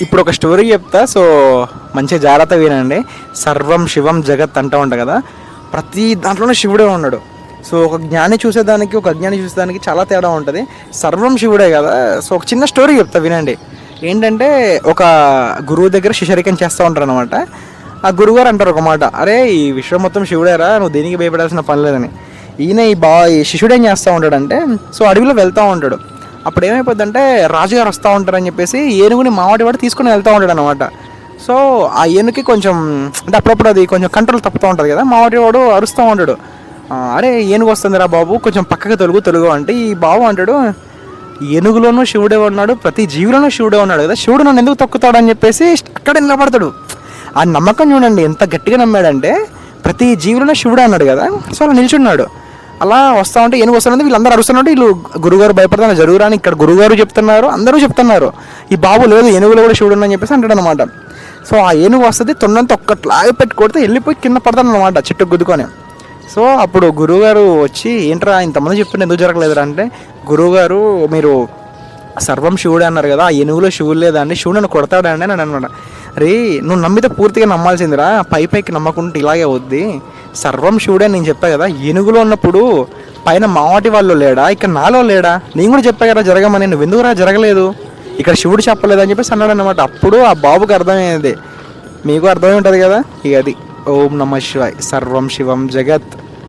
ఇప్పుడు ఒక స్టోరీ చెప్తా. సో మంచిగా జాగ్రత్త వినండి. సర్వం శివం జగత్ అంటూ ఉంటా కదా? ప్రతి దాంట్లోనే శివుడే ఉన్నాడు. సో ఒక జ్ఞాని చూసేదానికి ఒక అజ్ఞాని చూసేదానికి చాలా తేడా ఉంటుంది. సర్వం శివుడే కదా? సో ఒక చిన్న స్టోరీ చెప్తా వినండి. ఏంటంటే ఒక గురువు దగ్గర శిశరికం చేస్తూ ఉంటారు అనమాట ఆ గురువుగారు అంటారు ఒక మాట. అరే ఈ విశ్వం మొత్తం శివుడేరా నువ్వు దేనికి భయపడాల్సిన పని లేదని? ఈయన ఈ బా ఈ శిష్యుడు ఏం చేస్తూ ఉంటాడంటే సో అడవిలో వెళ్తూ ఉంటాడు. అప్పుడు ఏమైపోద్దంటే రాజుగారు వస్తూ ఉంటారని చెప్పేసి ఏనుగుని మావాడి వాడు తీసుకుని వెళ్తూ ఉంటాడు అనమాట సో ఆ ఏనుగుకి కొంచెం అంటే అప్పుడప్పుడు అది కొంచెం కంట్రోల్ తప్పుతూ ఉంటుంది కదా మావాడి వాడు అరుస్తూ ఉంటాడు. అరే ఏనుగు వస్తుందిరా బాబు కొంచెం పక్కకి తొలుగు తొలుగు అంటే ఈ బాబు అంటాడు ఏనుగులోనూ శివుడే ఉన్నాడు ప్రతి జీవిలోనూ శివుడే ఉన్నాడు కదా శివుడు నన్ను ఎందుకు తొక్కుతాడు అని చెప్పేసి అక్కడ నిలబడతాడు. ఆ నమ్మకం చూడండి ఎంత గట్టిగా నమ్మాడంటే ప్రతి జీవిలోనూ శివుడు అన్నాడు కదా సో అలా నిల్చున్నాడు. అలా వస్తా ఉంటే ఏనుగు వస్తానంటే వీళ్ళందరూ అరుస్తున్నట్టు వీళ్ళు గురుగారు భయపడతాను జరుగురా అని ఇక్కడ గురుగారు చెప్తున్నారు అందరూ చెప్తున్నారు. ఈ బాబు లేదు ఏనుగులో కూడా శివుడు అని చెప్పేసి అంటాడు అనమాట సో ఆ ఏనుగు వస్తుంది తొండంతా ఒక్కట్లాగా పెట్టి కొడితే వెళ్ళిపోయి కింద పడతాను అనమాట చెట్టు గుద్దుకొని. సో అప్పుడు గురువుగారు వచ్చి ఏంట్రా ఇంతమంది చెప్తుంటే ఎందుకు జరగలేదురా? అంటే గురువుగారు మీరు సర్వం శివుడే అన్నారు కదా ఆ ఏనుగులో శివుడు లేదండి శివుడు నన్ను కొడతాడండి అని అనమాట రే నువ్వు నమ్మితే పూర్తిగా నమ్మాల్సిందిరా పై పైకి నమ్మకుంటే ఇలాగే అవుద్ది. సర్వం శివుడే నేను చెప్పా కదా ఏనుగులో ఉన్నప్పుడు పైన మావాటి వాళ్ళు లేడా ఇక్కడ నాలో లేడా? నేను కూడా చెప్పా కదా జరగమని నువ్వు ఎందుకురా జరగలేదు? ఇక్కడ శివుడు చెప్పలేదు అని చెప్పేసి అన్నాడు అనమాట అప్పుడు ఆ బాబుకి అర్థమయ్యేది మీకు అర్థమై ఉంటుంది కదా? ఇక అది. ఓం నమ శివాయ్. సర్వం శివం జగత్.